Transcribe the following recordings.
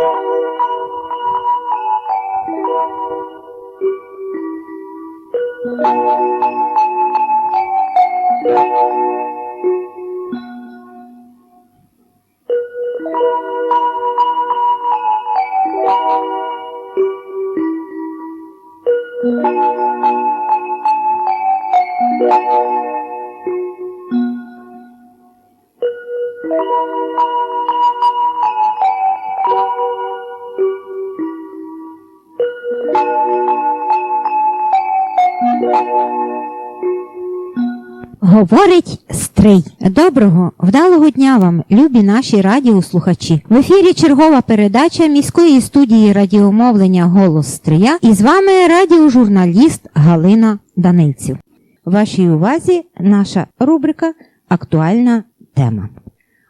thank you Говорить Стрий. Доброго, вдалого дня вам, любі наші радіослухачі. В ефірі чергова передача міської студії радіомовлення Голос Стрия і з вами радіожурналіст Галина Данильців. Вашій увазі наша рубрика Актуальна тема.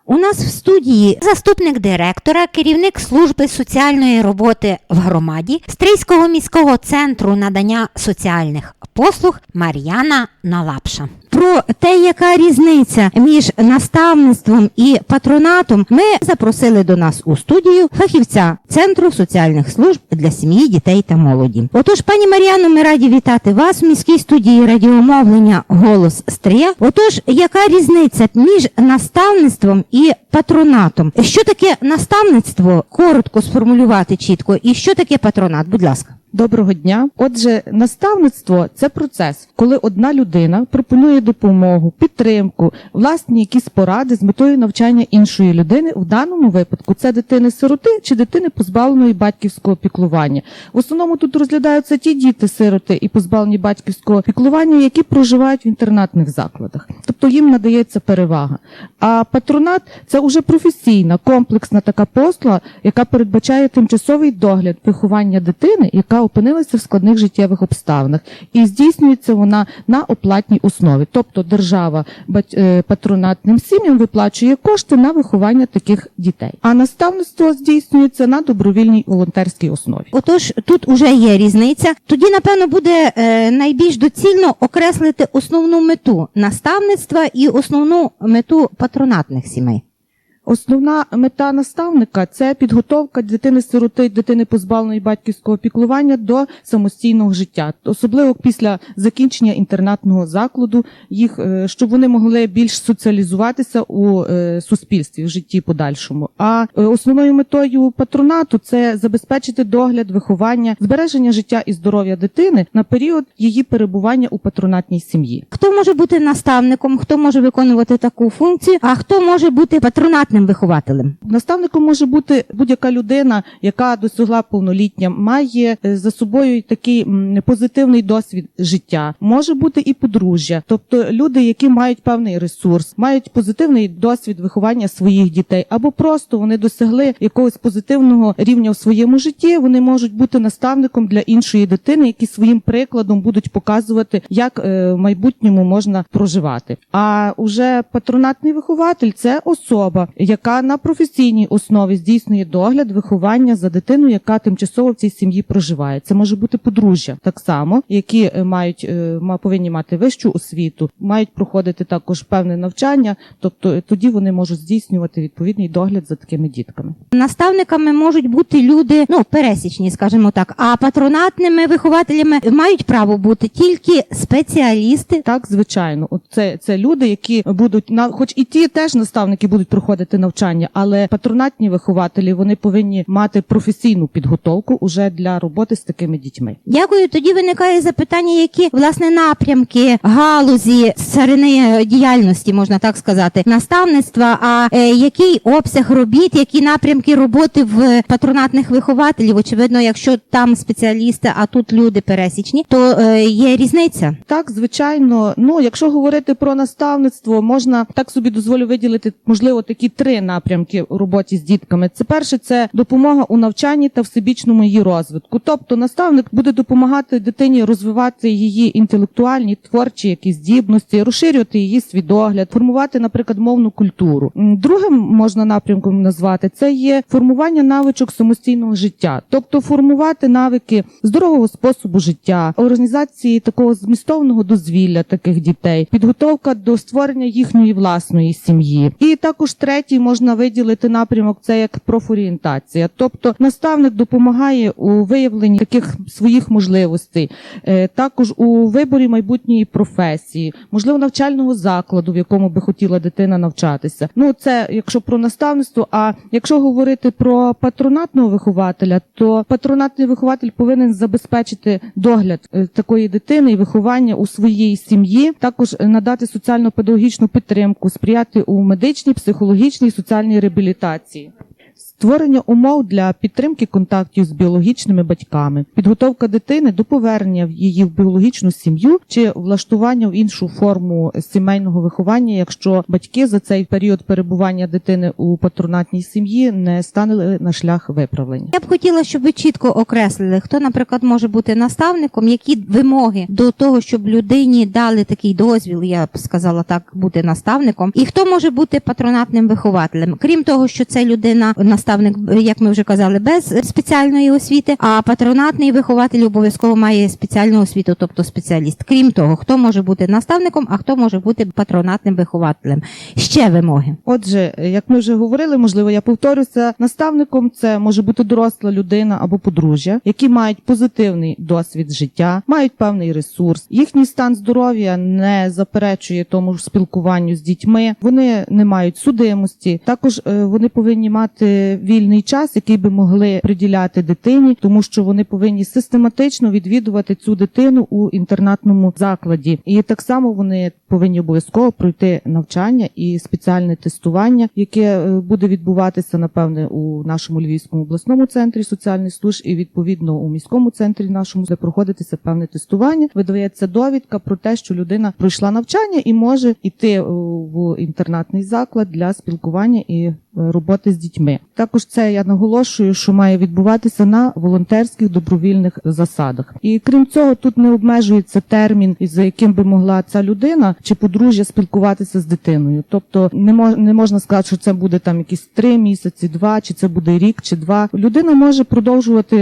У нас в студії заступник директора, керівник служби соціальної роботи в громаді Стрийського міського центру надання соціальних послуг Мар'яна Налапша. Про те, яка різниця між наставництвом і патронатом, ми запросили до нас у студію фахівця Центру соціальних служб для сім'ї, дітей та молоді. Отож, пані Мар'яно, ми раді вітати вас в міській студії радіомовлення Голос Стрия. Отож, яка різниця між наставництвом і патронатом? Що таке наставництво? Коротко сформулювати чітко, і що таке патронат? Будь ласка. Доброго дня. Отже, наставництво це процес, коли одна людина пропонує допомогу, підтримку, власні якісь поради з метою навчання іншої людини. В даному випадку це дитини-сироти чи дитини позбавленої батьківського піклування. В основному тут розглядаються ті діти-сироти і позбавлені батьківського піклування, які проживають в інтернатних закладах, тобто їм надається перевага. А патронат це уже професійна, комплексна така послуга, яка передбачає тимчасовий догляд виховання дитини, яка опинилася в складних життєвих обставинах, і здійснюється вона на оплатній основі. Тобто держава е, патронатним сім'ям виплачує кошти на виховання таких дітей. А наставництво здійснюється на добровільній волонтерській основі. Отож, тут уже є різниця. Тоді, напевно, буде е, найбільш доцільно окреслити основну мету наставництва і основну мету патронатних сімей. Основна мета наставника це підготовка дитини-сироти, дитини позбавленої батьківського піклування до самостійного життя, особливо після закінчення інтернатного закладу, їх е, щоб вони могли більш соціалізуватися у е, суспільстві в житті подальшому. А е, основною метою патронату це забезпечити догляд, виховання, збереження життя і здоров'я дитини на період її перебування у патронатній сім'ї. Хто може бути наставником, хто може виконувати таку функцію, а хто може бути патронатним вихователем? Наставником може бути будь-яка людина, яка досягла повноліття, має е, за собою такий позитивний досвід життя. Може бути і подружжя, тобто люди, які мають певний ресурс, мають позитивний досвід виховання своїх дітей, або просто вони досягли якогось позитивного рівня в своєму житті. Вони можуть бути наставником для іншої дитини, які своїм прикладом будуть показувати, як е, в майбутньому можна проживати. А уже патронатний вихователь це особа, яка на професійній основі здійснює догляд, виховання за дитиною, яка тимчасово в цій сім'ї проживає. Це може бути подружжя, так само, які е, мають е, повинні мати вищу освіту, мають проходити також певне навчання, тобто е, тоді вони можуть здійснювати відповідний догляд за такими дітками. Наставниками можуть бути люди, ну пересічні, скажімо так, а патронатними вихователями мають право бути тільки спеціалісти. Так, звичайно, от це, це люди, які будуть на, хоч і ті теж наставники будуть проходити навчання, але патронатні вихователі вони повинні мати професійну підготовку уже для роботи з такими дітьми. Дякую. Тоді виникає запитання, які власне напрямки галузі царини діяльності, можна так сказати, наставництва. А е, який обсяг робіт, які напрямки роботи в патронатних вихователів? Очевидно, якщо там спеціалісти, а тут люди пересічні, то е, є різниця. Так, звичайно. Ну, якщо говорити про наставництво, можна так собі дозволю виділити, можливо, такі три напрямки у роботі з дітками. Це перше, це допомога у навчанні та всебічному її розвитку. Тобто, наставник буде допомагати дитині розвивати її інтелектуальні, творчі якісь здібності, розширювати її свідогляд, формувати, наприклад, мовну культуру. Другим можна напрямком назвати це є формування навичок самостійного життя, тобто формувати навики здорового способу життя, організації такого змістовного дозвілля таких дітей, підготовка до створення їхньої власної сім'ї. І також третє третій можна виділити напрямок це як профорієнтація. Тобто наставник допомагає у виявленні таких своїх можливостей, е, також у виборі майбутньої професії, можливо, навчального закладу, в якому би хотіла дитина навчатися. Ну це якщо про наставництво. А якщо говорити про патронатного вихователя, то патронатний вихователь повинен забезпечити догляд е, такої дитини і виховання у своїй сім'ї, також надати соціально-педагогічну підтримку, сприяти у медичній, психологічній і соціальній реабілітації. Створення умов для підтримки контактів з біологічними батьками, підготовка дитини до повернення в її в біологічну сім'ю чи влаштування в іншу форму сімейного виховання, якщо батьки за цей період перебування дитини у патронатній сім'ї не станали на шлях виправлення. Я б хотіла, щоб ви чітко окреслили, хто, наприклад, може бути наставником, які вимоги до того, щоб людині дали такий дозвіл, я б сказала так, бути наставником, і хто може бути патронатним вихователем. Крім того, що це людина, наставник, як ми вже казали, без спеціальної освіти, а патронатний вихователь обов'язково має спеціальну освіту, тобто спеціаліст. Крім того, хто може бути наставником, а хто може бути патронатним вихователем. Ще вимоги. Отже, як ми вже говорили, можливо, я повторюся, наставником це може бути доросла людина або подружжя, які мають позитивний досвід життя, мають певний ресурс. Їхній стан здоров'я не заперечує тому ж спілкуванню з дітьми. Вони не мають судимості. Також е, вони повинні мати вільний час, який би могли приділяти дитині, тому що вони повинні систематично відвідувати цю дитину у інтернатному закладі. І так само вони повинні обов'язково пройти навчання і спеціальне тестування, яке е, буде відбуватися напевне у нашому Львівському обласному центрі соціальних служб і відповідно у міському центрі нашому, де проходитися певне тестування. Видається довідка про те, що людина пройшла навчання і може йти е, в інтернатний заклад для спілкування і е, роботи з дітьми. Також це я наголошую, що має відбуватися на волонтерських добровільних засадах. І крім цього, тут не обмежується термін, за яким би могла ця людина чи подружжя спілкуватися з дитиною. Тобто не мож, не можна сказати, що це буде там якісь три місяці, два, чи це буде рік, чи два. Людина може продовжувати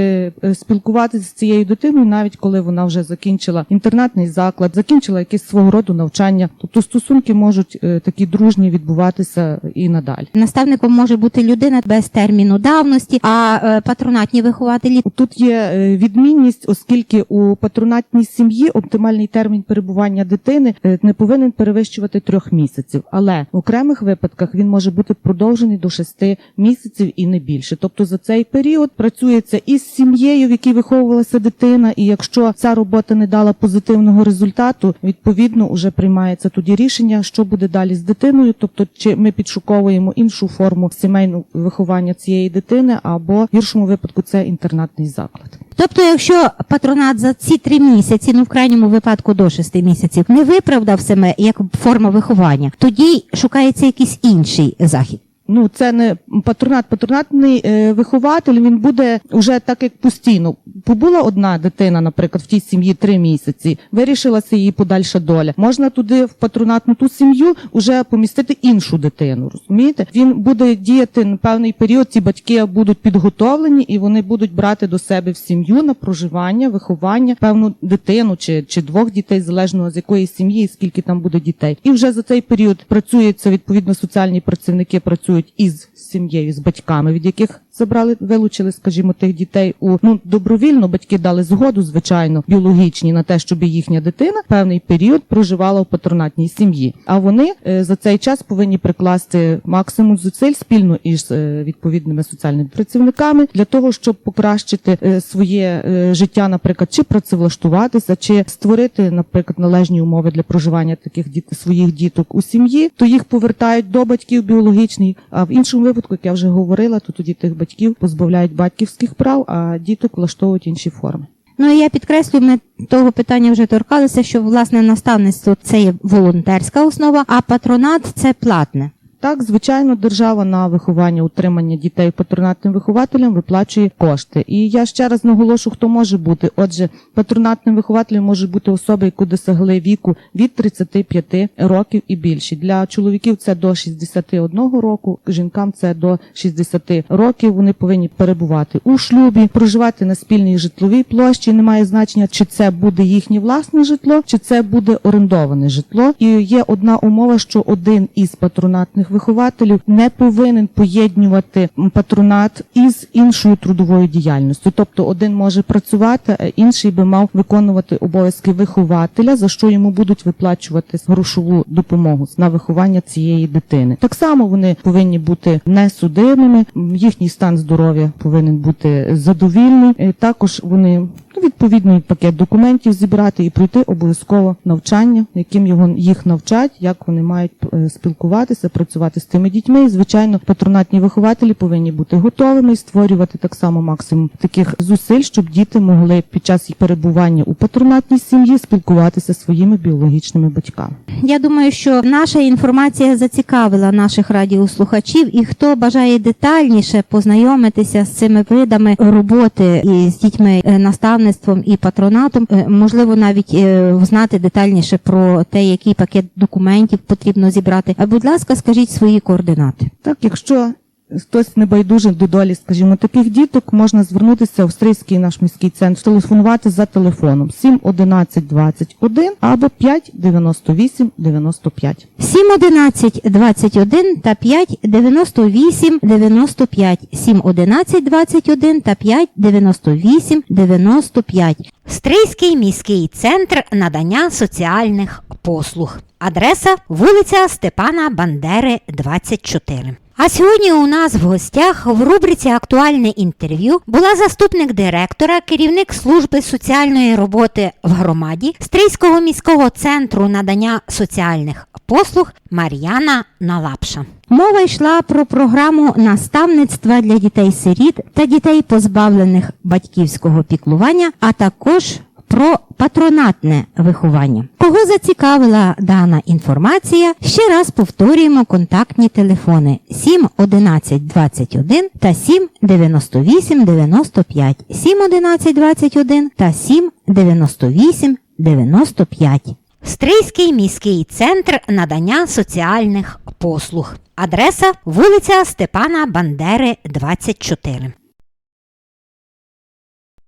е, спілкуватися з цією дитиною, навіть коли вона вже закінчила інтернатний заклад, закінчила якесь свого роду навчання. Тобто стосунки можуть е, такі дружні відбуватися і надалі. Наставником може бути людина без терміну давності, а е, патронатні вихователі Тут є відмінність, оскільки у патронатній сім'ї оптимальний термін перебування дитини не повинен перевищувати трьох місяців, але в окремих випадках він може бути продовжений до шести місяців і не більше. Тобто за цей період працюється із сім'єю, в якій виховувалася дитина, і якщо ця робота не дала позитивного результату, відповідно вже приймається тоді рішення, що буде далі з дитиною, тобто чи ми підшуковуємо іншу форму сімейного виховання цієї дитини, або в гіршому випадку це інтернатний заклад. Тобто, якщо патронат за ці три місяці, ну в крайньому випадку до шести місяців, не виправдав себе як форма виховання, тоді шукається якийсь інший захід. Ну, це не патронат. Патронатний е, вихователь він буде вже так, як постійно. Побула одна дитина, наприклад, в тій сім'ї три місяці, вирішилася її подальша доля. Можна туди в патронатну ту сім'ю вже помістити іншу дитину. Розумієте? Він буде діяти на певний період. Ці батьки будуть підготовлені і вони будуть брати до себе в сім'ю на проживання, виховання певну дитину чи, чи двох дітей, залежно з якої сім'ї, і скільки там буде дітей. І вже за цей період працюється відповідно соціальні працівники працюють із сім'єю, з батьками, від яких забрали, вилучили, скажімо, тих дітей у ну добровільно батьки дали згоду, звичайно, біологічні на те, щоб їхня дитина певний період проживала в патронатній сім'ї. А вони е, за цей час повинні прикласти максимум зусиль спільно із е, відповідними соціальними працівниками для того, щоб покращити е, своє життя, наприклад, чи працевлаштуватися, чи створити, наприклад, належні умови для проживання таких діт своїх діток у сім'ї, то їх повертають до батьків біологічних. А в іншому випадку, як я вже говорила, то тоді тих батьків позбавляють батьківських прав, а діток влаштовують інші форми. Ну і я підкреслю, ми того питання вже торкалися, що власне наставництво це є волонтерська основа, а патронат це платне. Так, звичайно, держава на виховання утримання дітей патронатним вихователям виплачує кошти. І я ще раз наголошу, хто може бути. Отже, патронатним вихователем можуть бути особи, які досягли віку від 35 років і більше. Для чоловіків це до 61 року, жінкам це до 60 років. Вони повинні перебувати у шлюбі, проживати на спільній житловій площі. Немає значення, чи це буде їхнє власне житло, чи це буде орендоване житло. І є одна умова, що один із патронатних патронатних вихователів не повинен поєднувати патронат із іншою трудовою діяльністю. Тобто один може працювати, а інший би мав виконувати обов'язки вихователя, за що йому будуть виплачувати грошову допомогу на виховання цієї дитини. Так само вони повинні бути несудимими, їхній стан здоров'я повинен бути задовільний. Е, Також вони ну, відповідний пакет документів зібрати і пройти обов'язково навчання, яким його їх навчать, як вони мають е, спілкуватися, працювати з тими дітьми. І, звичайно, патронатні вихователі повинні бути готовими і створювати так само максимум таких зусиль, щоб діти могли під час перебування у патронатній сім'ї спілкуватися зі своїми біологічними батьками. Я думаю, що наша інформація зацікавила наших радіослухачів, і хто бажає детальніше познайомитися з цими видами роботи і з дітьми, е, наставництвом і патронатом, е, можливо, навіть е, знати детальніше про те, який пакет документів потрібно зібрати. А будь ласка, скажіть свої координати. Так, якщо хтось не байдужий до долі, скажімо, таких діток, можна звернутися в австрійський наш міський центр, телефонувати за телефоном 7 11 21 або 5 98 95. 7 11 21 та 5 98 95 7 11 21 та 5 98 95 Стрийський міський центр надання соціальних послуг. Адреса вулиця Степана Бандери, 24. А сьогодні у нас в гостях в рубриці Актуальне інтерв'ю була заступник директора, керівник служби соціальної роботи в громаді Стрийського міського центру надання соціальних послуг Мар'яна Налапша. Мова йшла про програму наставництва для дітей-сиріт та дітей, позбавлених батьківського піклування, а також про патронатне виховання. Кого зацікавила дана інформація? Ще раз повторюємо контактні телефони 7 11 21 та 7 98 95. 7 11 21 та 7 98 95. Стрийський міський центр надання соціальних послуг. Адреса вулиця Степана Бандери, 24.